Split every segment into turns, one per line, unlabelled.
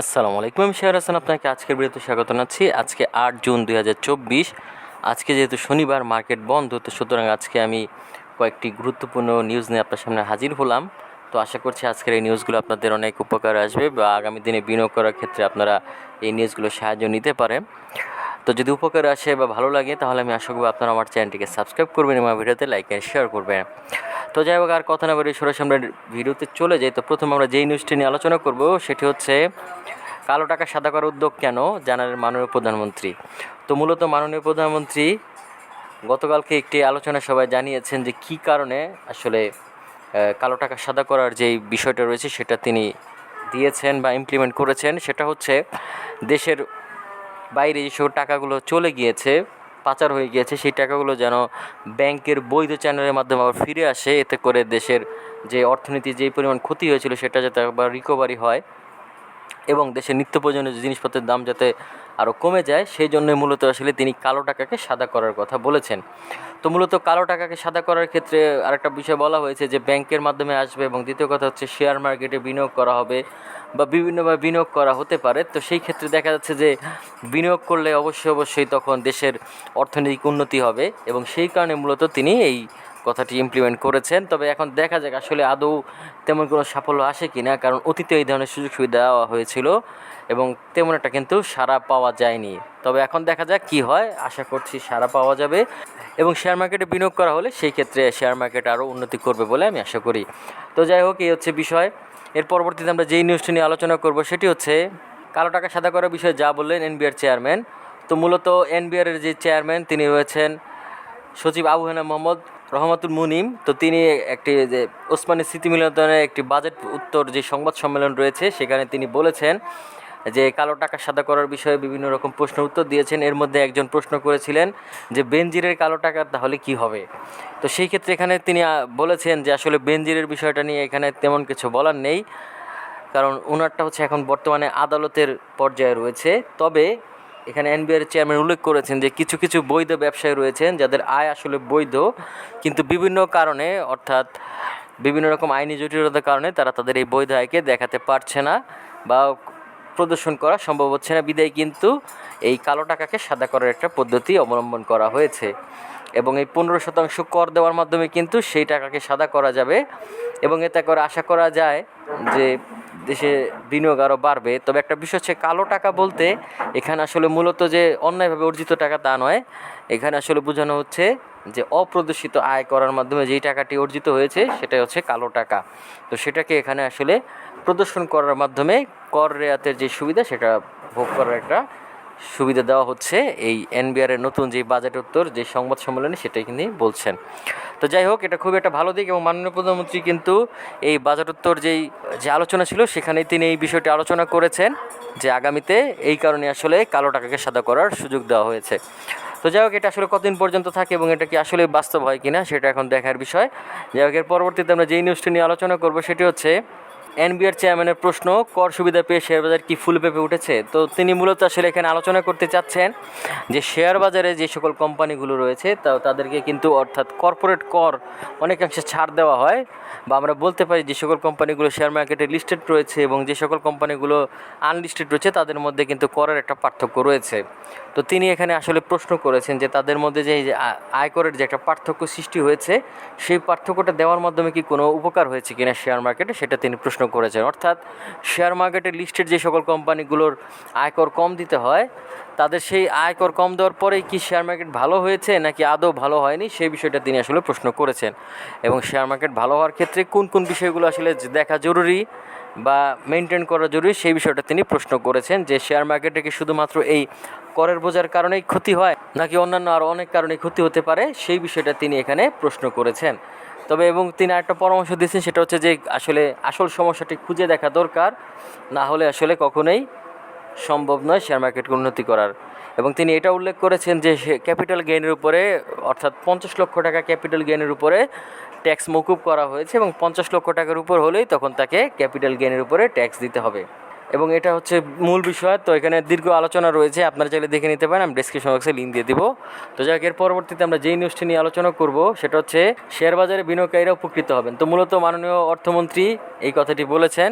আসসালামু আলাইকুম, আমি শেয়ার হাসান, আপনাকে আজকের ভিডিওতে স্বাগত জানাচ্ছি। আজকে আট জুন দুই হাজার চব্বিশ। আজকে যেহেতু শনিবার, মার্কেট বন্ধ, তো সুতরাং আজকে আমি কয়েকটি গুরুত্বপূর্ণ নিউজ নিয়ে আপনার সামনে হাজির হলাম। তো আশা করছি আজকের এই নিউজগুলো আপনাদের অনেক উপকার আসবে বা আগামী দিনে বিনিয়োগ করার ক্ষেত্রে আপনারা এই নিউজগুলো সাহায্য নিতে পারেন। তো যদি উপকার আসে বা ভালো লাগে, তাহলে আমি আশা করব আপনারা আমার চ্যানেলটিকে সাবস্ক্রাইব করবেন এবং ভিডিওতে লাইক অ্যান্ড শেয়ার করবেন। তো যাই হোক, আর কথা না বলে সরাসরি আমরা ভিডিওতে চলে যাই। তো প্রথম আমরা যেই নিউজটি নিয়ে আলোচনা করব, সেটি হচ্ছে কালো টাকা সাদা করার উদ্যোগ কেন? জানালেন মাননীয় প্রধানমন্ত্রী। তো মূলত মাননীয় প্রধানমন্ত্রী গতকালকে একটি আলোচনা সভায় জানিয়েছেন যে কী কারণে আসলে কালো টাকা সাদা করার যেই বিষয়টা রয়েছে সেটা তিনি দিয়েছেন বা ইমপ্লিমেন্ট করেছেন, সেটা হচ্ছে দেশের বাইরে যেসব টাকাগুলো চলে গিয়েছে, পাচার হয়ে গিয়েছে, সেই টাকাগুলো যেন ব্যাংকের বৈধ চ্যানেলের মাধ্যমে আবার ফিরে আসে। এতে করে দেশের যে অর্থনীতি যেই পরিমাণ ক্ষতি হয়েছিল সেটা যাতে আবার রিকভারি হয় এবং দেশের নিত্য প্রয়োজনীয় জিনিসপত্রের দাম যাতে আরও কমে যায়, সেই জন্যই মূলত আসলে তিনি কালো টাকাকে সাদা করার কথা বলেছেন। তো মূলত কালো টাকাকে সাদা করার ক্ষেত্রে আরেকটা বিষয় বলা হয়েছে যে, ব্যাংকের মাধ্যমে আসবে এবং দ্বিতীয় কথা হচ্ছে শেয়ার মার্কেটে বিনিয়োগ করা হবে বা বিভিন্নভাবে বিনিয়োগ করা হতে পারে। তো সেই ক্ষেত্রে দেখা যাচ্ছে যে, বিনিয়োগ করলে অবশ্যই অবশ্যই তখন দেশের অর্থনৈতিক উন্নতি হবে এবং সেই কারণে মূলত তিনি এই কথাটি ইমপ্লিমেন্ট করেছেন। তবে এখন দেখা যাক আসলে আদৌ তেমন কোনো সাফল্য আসে কি না কারণ অতীতে এই ধরনের সুযোগ সুবিধা দেওয়া হয়েছিল এবং তেমন একটা কিন্তু সাড়া পাওয়া যায়নি। তবে এখন দেখা যাক কি হয়, আশা করছি সাড়া পাওয়া যাবে এবং শেয়ার মার্কেটে বিনিয়োগ করা হলে সেই ক্ষেত্রে শেয়ার মার্কেট আরও উন্নতি করবে বলে আমি আশা করি। তো যাই হোক, এই হচ্ছে বিষয়। এর পরবর্তীতে আমরা যেই নিউজটি নিয়ে আলোচনা করব সেটি হচ্ছে কালো টাকা সাদা করার বিষয়ে যা বললেন এনবিআর চেয়ারম্যান তো মূলত এনবিআরের যে চেয়ারম্যান তিনি রয়েছেন সচিব আবু হানা মোহাম্মদ। রহমাতুল মুনিম, তো তিনি একটি যে ওসমানী স্মৃতি মিলনের একটি বাজেট উত্তর যে সংবাদ সম্মেলন রয়েছে, সেখানে তিনি বলেছেন যে কালো টাকা সাদা করার বিষয়ে বিভিন্ন রকম প্রশ্ন উত্তর দিয়েছেন। এর মধ্যে একজন প্রশ্ন করেছিলেন যে, বেনজিরের কালো টাকা তাহলে কি হবে? তো সেই ক্ষেত্রে এখানে তিনি বলেছেন যে, আসলে বেনজিরের বিষয়টা নিয়ে এখানে তেমন কিছু বলার নেই। কারণ ওনারটা হচ্ছে এখন বর্তমানে আদালতের পর্যায়ে রয়েছে। তবে এখানে এনবিআর চেয়ারম্যান উল্লেখ করেছেন যে কিছু কিছু বৈধ ব্যবসায়ী রয়েছেন যাদের আয় আসলে বৈধ, কিন্তু বিভিন্ন কারণে, অর্থাৎ বিভিন্ন রকম আইনি জটিলতার কারণে তারা তাদের এই বৈধ আয়কে দেখাতে পারছে না বা প্রদর্শন করা সম্ভব হচ্ছে না বিদায়, কিন্তু এই কালো টাকাকে সাদা করার একটা পদ্ধতি অবলম্বন করা হয়েছে। এবং এই পনেরো শতাংশ কর দেওয়ার মাধ্যমে কিন্তু সেই টাকাকে সাদা করা যাবে। এবং এতে করে আশা করা যায় যে দেশে বিনিয়োগ আরও বাড়বে। তবে একটা বিষয় হচ্ছে, কালো টাকা বলতে এখানে আসলে মূলত যে অন্যায়ভাবে অর্জিত টাকা তা নয়। এখানে আসলে বোঝানো হচ্ছে যে, অপ্রদর্শিত আয় করার মাধ্যমে যেই টাকাটি অর্জিত হয়েছে, সেটাই হচ্ছে কালো টাকা। তো সেটাকে এখানে আসলে প্রদর্শন করার মাধ্যমে কর রেয়াতের যে সুবিধা, সেটা ভোগ করার একটা সুবিধা দেওয়া হচ্ছে এই এনবিআর এর নতুন যে বাজেট উত্তর, যে সংবাদ সম্মেলনে সেটাই কিন্তু বলছেন। তো যাই হোক, এটা খুব একটা ভালো দিক এবং মাননীয় প্রধানমন্ত্রী কিন্তু এই বাজেট উত্তর যেই, যে আলোচনা ছিল সেখানেই তিনি এই বিষয়টি আলোচনা করেছেন যে আগামীতে এই কারণে আসলে কালো টাকাকে সাদা করার সুযোগ দেওয়া হয়েছে। তো যাই হোক, এটা আসলে কতদিন পর্যন্ত থাকে এবং এটা কি আসলে বাস্তব হয় কিনা সেটা এখন দেখার বিষয়। যাই হোক, এর পরবর্তীতে আমরা যেই নিউজটি নিয়ে আলোচনা করব সেটি হচ্ছে এনবিআর চেয়ারম্যানের প্রশ্ন, কর সুবিধা পেয়ে শেয়ার বাজার কি ফুল পেপে উঠেছে? তো তিনি মূলত আসলে এখানে আলোচনা করতে চাচ্ছেন যে শেয়ার বাজারে যে সকল কোম্পানিগুলো রয়েছে, তা তাদেরকে কিন্তু অর্থাৎ কর্পোরেট কর অনেকাংশে ছাড় দেওয়া হয় বা আমরা বলতে পারি যে সকল কোম্পানিগুলো শেয়ার মার্কেটে লিস্টেড রয়েছে এবং যে সকল কোম্পানিগুলো আনলিস্টেড রয়েছে, তাদের মধ্যে কিন্তু করের একটা পার্থক্য রয়েছে। তো তিনি এখানে আসলে প্রশ্ন করেছেন যে তাদের মধ্যে যে আয়করের যে একটা পার্থক্য সৃষ্টি হয়েছে, সেই পার্থক্যটা দেওয়ার মাধ্যমে কি কোনো উপকার হয়েছে কিনা শেয়ার মার্কেটে? সেটা তিনি প্রশ্ন করেছেন। অর্থাৎ শেয়ার মার্কেটে লিস্টেড যে সকল কোম্পানিগুলোর আয়কর কম দিতে হয়, তাদের সেই আয়কর কম দেওয়ার পরেই কি শেয়ার মার্কেট ভালো হয়েছে নাকি আদৌ ভালো হয়নি, সেই বিষয়টা তিনি আসলে প্রশ্ন করেছেন। এবং শেয়ার মার্কেট ভালো হওয়ার ক্ষেত্রে কোন কোন বিষয়গুলো আসলে দেখা জরুরি বা মেনটেন করা জরুরি, সেই বিষয়টা তিনি প্রশ্ন করেছেন যে শেয়ার মার্কেটে কি শুধুমাত্র এই করের বোঝার কারণেই ক্ষতি হয় নাকি অন্যান্য আরও অনেক কারণে ক্ষতি হতে পারে, সেই বিষয়টা তিনি এখানে প্রশ্ন করেছেন। তবে এবং তিনি একটা পরামর্শ দিয়েছেন, সেটা হচ্ছে যে আসলে আসল সমস্যাটি খুঁজে দেখা দরকার, না হলে আসলে কখনোই সম্ভব নয় শেয়ার মার্কেটকে উন্নতি করার। এবং তিনি এটা উল্লেখ করেছেন যে ক্যাপিটাল গেইনের উপরে, অর্থাৎ পঞ্চাশ লক্ষ টাকা ক্যাপিটাল গেইনের উপরে ট্যাক্স মকুব করা হয়েছে এবং পঞ্চাশ লক্ষ টাকার উপর হলেই তখন তাকে ক্যাপিটাল গেইনের উপরে ট্যাক্স দিতে হবে। এবং এটা হচ্ছে মূল বিষয়। তো এখানে দীর্ঘ আলোচনা রয়েছে, আপনারা চাইলে দেখে নিতে পারেন, আমি ডিসক্রিপশন বক্সে লিঙ্ক দিয়ে দিব। তো যাক, এর পরবর্তীতে আমরা যেই নিউজটি নিয়ে আলোচনা করব, সেটা হচ্ছে শেয়ার বাজারে বিনিয়োগকারীরা উপকৃত হবেন। তো মূলত মাননীয় অর্থমন্ত্রী এই কথাটি বলেছেন।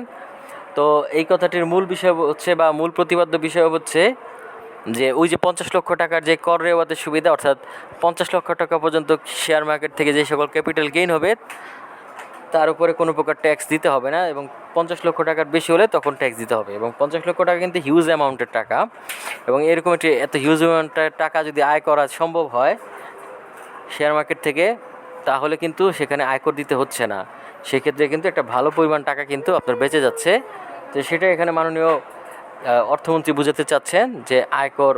তো এই কথাটির মূল বিষয় হচ্ছে বা মূল প্রতিপাদ্য বিষয় হচ্ছে যে ওই যে পঞ্চাশ লক্ষ টাকার যে কর রেওয়াতের সুবিধা, অর্থাৎ পঞ্চাশ লক্ষ টাকা পর্যন্ত শেয়ার মার্কেট থেকে যে সকল ক্যাপিটাল গেইন হবে তার উপরে কোনো প্রকার ট্যাক্স দিতে হবে না এবং পঞ্চাশ লক্ষ টাকার বেশি হলে তখন ট্যাক্স দিতে হবে এবং পঞ্চাশ লক্ষ টাকা কিন্তু হিউজ অ্যামাউন্টের টাকা এবং এরকম একটি এত হিউজ অ্যামাউন্টের টাকা যদি আয় করা সম্ভব হয় শেয়ার মার্কেট থেকে, তাহলে কিন্তু সেখানে আয়কর দিতে হচ্ছে না। সেক্ষেত্রে কিন্তু একটা ভালো পরিমাণ টাকা কিন্তু আপনার বেঁচে যাচ্ছে। তো সেটা এখানে মাননীয় অর্থমন্ত্রী বুঝাতে চাচ্ছেন যে আয়কর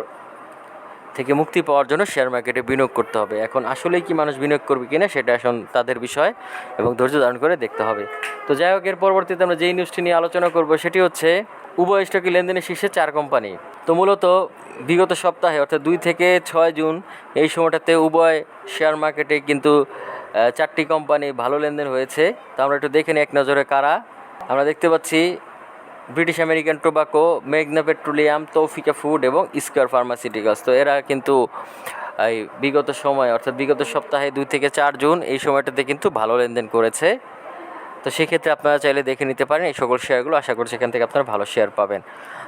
থেকে মুক্তি পাওয়ার জন্য শেয়ার মার্কেটে বিনিয়োগ করতে হবে। এখন আসলেই কি মানুষ বিনিয়োগ করবে কিনা সেটা এখন তাদের বিষয় এবং ধৈর্য ধারণ করে দেখতে হবে। তো যাই হোক, এর পরবর্তীতে আমরা যেই নিউজটি নিয়ে আলোচনা করব সেটি হচ্ছে উভয় স্টকে লেনদেনের শীর্ষে চার কোম্পানি তো মূলত বিগত সপ্তাহে, অর্থাৎ দুই থেকে ছয় জুন, এই সময়টাতে উভয় শেয়ার মার্কেটে কিন্তু চারটি কোম্পানি ভালো লেনদেন হয়েছে। তো আমরা একটু দেখে নিই এক নজরে কারা। আমরা দেখতে পাচ্ছি ব্রিটিশ আমেরিকান টোবাকো, মেঘনা পেট্রোলিয়াম, তৌফিকা ফুড এবং স্কোয়ার ফার্মাসিউটিক্যালস। তো এরা কিন্তু, এই বিগত সময়, অর্থাৎ বিগত সপ্তাহে দুই থেকে চার জুন, এই সময়টাতে কিন্তু ভালো লেনদেন করেছে। তো সেক্ষেত্রে আপনারা চাইলে দেখে নিতে পারেন, এই সকল শেয়ারগুলো। আশা করছি এখান থেকে আপনারা ভালো শেয়ার পাবেন।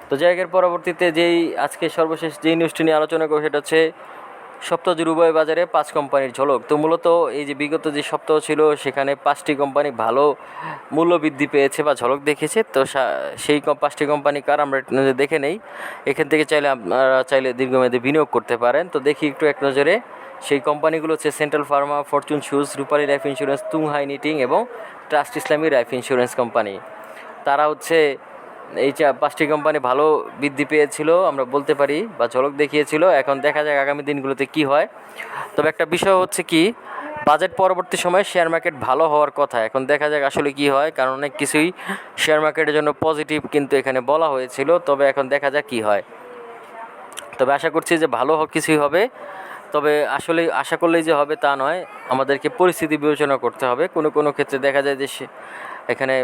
তো জায়গার পরবর্তীতে যেই, আজকে সর্বশেষ যেই নিউজটি নিয়ে আলোচনা করব, সেটা হচ্ছে সপ্তাহ উভয় বাজারে পাঁচ কোম্পানির ঝলক। তো মূলত এই যে বিগত যে সপ্তাহ ছিল, সেখানে পাঁচটি কোম্পানি ভালো মূল্য বৃদ্ধি পেয়েছে বা ঝলক দেখেছে। তো সেই পাঁচটি কোম্পানি কার আমরা দেখে নেই। এখান থেকে চাইলে আপনারা চাইলে দীর্ঘমেয়াদে বিনিয়োগ করতে পারেন। তো দেখি একটু এক নজরে, সেই কোম্পানিগুলো হচ্ছে central pharma fortune shoes Rupali life insurance Tunghai knitting এবং trust Islami life insurance company তারা হচ্ছে এই চা পাঁচটি কোম্পানি ভালো বৃদ্ধি পেয়েছিল, আমরা বলতে পারি, বা ঝলক দেখিয়েছিল। এখন দেখা যাক আগামী দিনগুলোতে কি হয়। তবে একটা বিষয় হচ্ছে কি বাজেট পরবর্তী সময়ে শেয়ার মার্কেট ভালো হওয়ার কথা। এখন দেখা যাক আসলে কি হয়, কারণ অনেক কিছুই শেয়ার মার্কেটের জন্য পজিটিভ কিন্তু এখানে বলা হয়েছিল। তবে এখন দেখা যাক কি হয়। তবে আশা করছি যে ভালো কিছুই হবে। তবে আসলে আশা করলেই যে হবে তা নয়, আমাদেরকে পরিস্থিতি বিবেচনা করতে হবে। কোনো কোনো ক্ষেত্রে দেখা যায় যে এখানে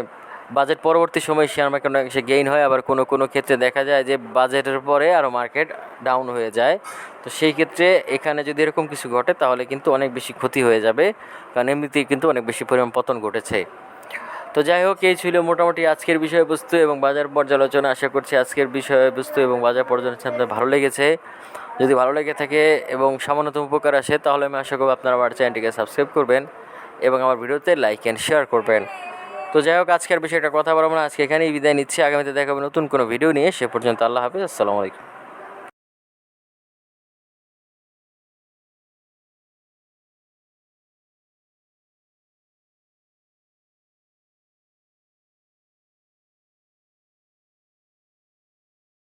বাজেট পরবর্তী সময় শেয়ার মার্কেট অনেক বেশি গেইন হয়, আবার কোনো কোনো ক্ষেত্রে দেখা যায় যে বাজেটের পরে আরও মার্কেট ডাউন হয়ে যায়। তো সেই ক্ষেত্রে এখানে যদি এরকম কিছু ঘটে, তাহলে কিন্তু অনেক বেশি ক্ষতি হয়ে যাবে, কারণ এমনিতেই কিন্তু অনেক বেশি পরিমাণ পতন ঘটেছে। তো যাই হোক, এই ছিল মোটামুটি আজকের বিষয়বস্তু এবং বাজার পর্যালোচনা। আশা করছি আজকের বিষয়বস্তু এবং বাজার পর্যালোচনা আপনার ভালো লেগেছে। যদি ভালো লেগে থাকে এবং সামান্যতম উপকার আসে, তাহলে আমি আশা করব আপনারা আমার চ্যানেলটিকে সাবস্ক্রাইব করবেন এবং আমার ভিডিওতে লাইক অ্যান্ড শেয়ার করবেন। তো যাই হোক, আজকের বিষয়টা কথা বলব না। আজকে এখানেই বিদায় নিচ্ছি। আগামীতে দেখাবো নতুন কোনো ভিডিও নিয়ে। সে পর্যন্ত আল্লাহ হাফিজ। আসসালামু আলাইকুম।